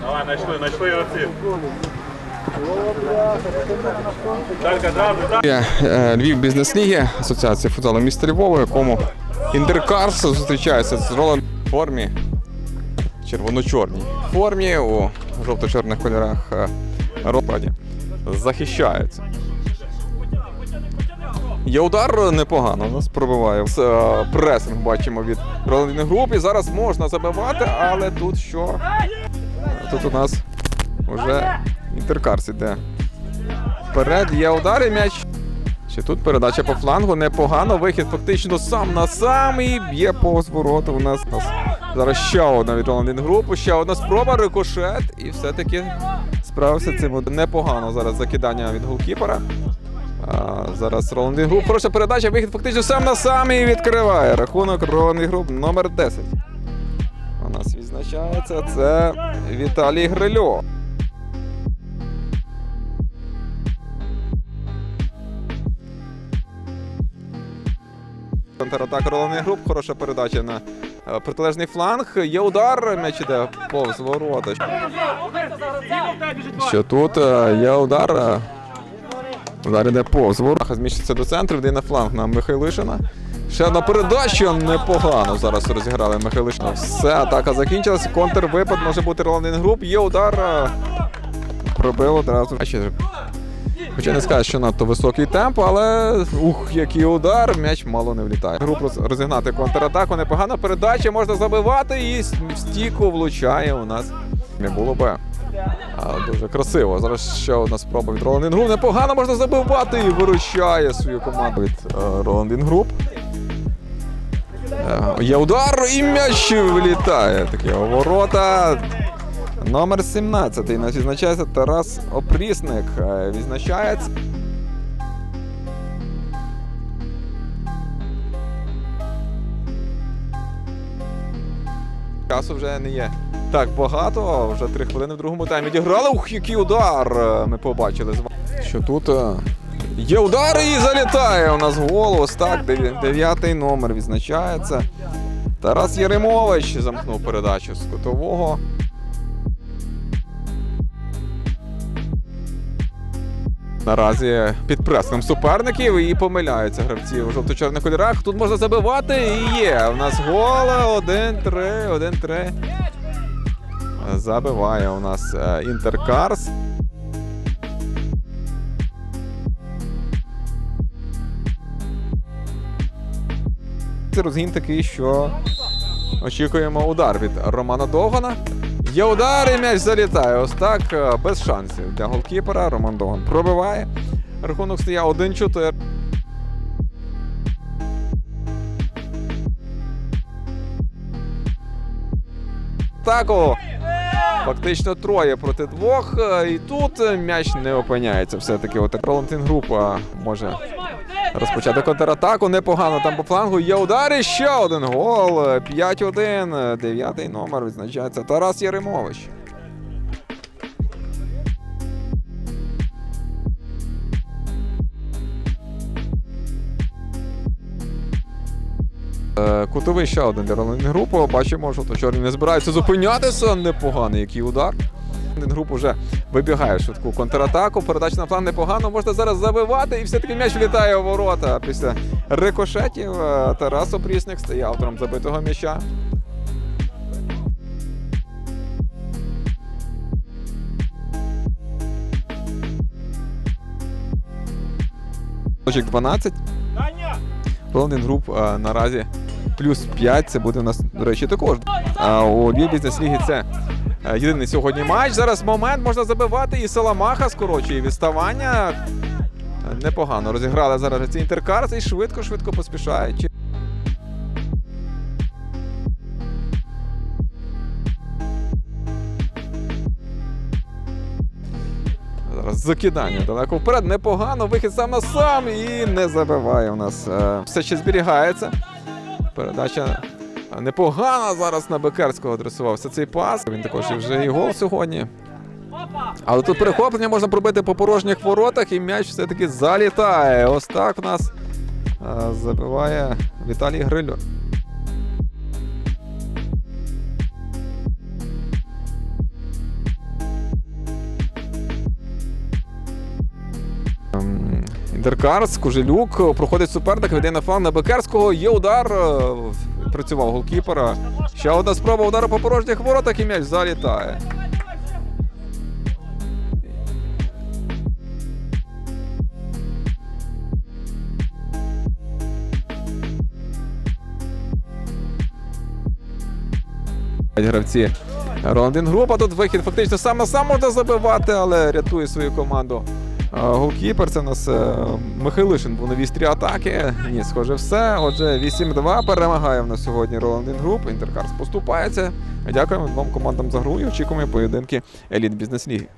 Давай, знайшли, знайшли оці. Е, Львів бізнес-ліги, Асоціація футзалу міста Львова, якому Інтеркарс зустрічається з ролем в формі червоно-чорній формі у жовто-чорних кольорах е, Ропаді. Захищаються. Є удар непогано, у нас пробиває. Е, Пресинг бачимо від роландної групи. Зараз можна забивати, але тут що? Тут у нас вже Інтеркарс іде Вперед є удари м'яч. Ще тут передача по флангу непогано. Вихід фактично сам на сам і б'є повз ворота. У нас, у нас зараз ще одна від Роландин групу, ще одна спроба, рикошет. І все-таки справився цим непогано. Зараз закидання від голкіпера. А, зараз Роландин груп. Хороша передача, вихід фактично сам на сам і відкриває. Рахунок Роландин груп номер 10. У нас відзначається це Віталій Грильов. Контратака роловних груп, хороша передача на е, протилежний фланг. Є удар, м'яч іде повз ворота. Що тут е, є удар. Е, Удар іде повз ворота. Зміщиться до центру, йде на фланг на Михайлишина. Ще одна передача непогано зараз розіграли Михайлишина. Все, атака закінчилася. Контрвипад може бути роловний груп. Є удар. Пробив одразу. Хоча не скажеш, що надто високий темп, але ух, який удар, м'яч мало не влітає. Груп розігнати контратаку, непогана передача, можна забивати і в стійку влучає у нас. Не було би. А, дуже красиво. Зараз ще одна спроба від Роландин Груп. Непогано можна забивати і виручає свою команду від е, Роландин Груп. Е, Є удар і м'яч влітає. Такі ворота. Номер 17 нас відзначається Тарас Опрісник. Е, Відзначається. Часу вже не є так багато. Вже три хвилини в другому таймі відіграли. Ух, який удар! Ми побачили з вами. Що тут е, є удар і залітає у нас гол. Ось так. Дев'ятий номер відзначається. Тарас Єремович замкнув передачу з кутового. Наразі під преском суперників і помиляються гравці у жовто-чорних кольорах. Тут можна забивати і є. У нас гол 1-3, 1-3. Забиває у нас е, Інтеркарс. Це розгін такий, що очікуємо удар від Романа Догана. Є удар і м'яч залітає. Ось так е, без шансів для голкіпера. Роман Доган пробиває. Рахунок стає 1-4. Тако. Фактично троє проти двох. е, І тут е, м'яч не опиняється. Все-таки от Ролантин група може розпочати контратаку. Непогано там по флангу. Є удар і ще один гол. 5-1. Дев'ятий номер відзначається Тарас Яремович. Кутовий ще один для Роландин. Бачимо, що то чорні не збираються зупинятися. Непоганий який удар. Роландин груп вже вибігає в швидку контратаку. Передача на план непогано. Можна зараз забивати, і все-таки м'яч влітає у ворота. Після рикошетів е, Тарас Опрісник стає автором забитого м'яча. Точок 12. Роландин груп е, наразі плюс 5. Це буде у нас, до речі, також. А у Львів бізнес ліги це е, єдиний сьогодні матч. Зараз момент можна забивати. І Саламаха скорочує відставання. Непогано розіграли зараз ці інтеркарс і швидко-швидко поспішають. Зараз закидання далеко вперед. Непогано. Вихід сам на сам і не забиває у нас. Е, Все ще зберігається. Передача непогана зараз на Бекерського адресувався цей пас. Він також і вже і гол сьогодні. Але тут перехоплення можна пробити по порожніх воротах, і м'яч все-таки залітає. Ось так в нас е, забиває Віталій Грильо. Інтеркарс, Кужелюк, проходить суперник, веде на фланг на Бекерського. Є удар. е, Працював голкіпера. Ще одна спроба удару по порожніх воротах і м'яч залітає. Гравці Роландин Група. Тут вихід фактично сам на сам можна забивати, але рятує свою команду. Голкіпер це у нас е, Михайлишин був на вістрі атаки. Ні, схоже, все. Отже, 8-2 перемагає в нас сьогодні Роландин Груп. Інтеркарс поступається. Дякуємо двом командам за гру і очікуємо поєдинки еліт бізнес ліги.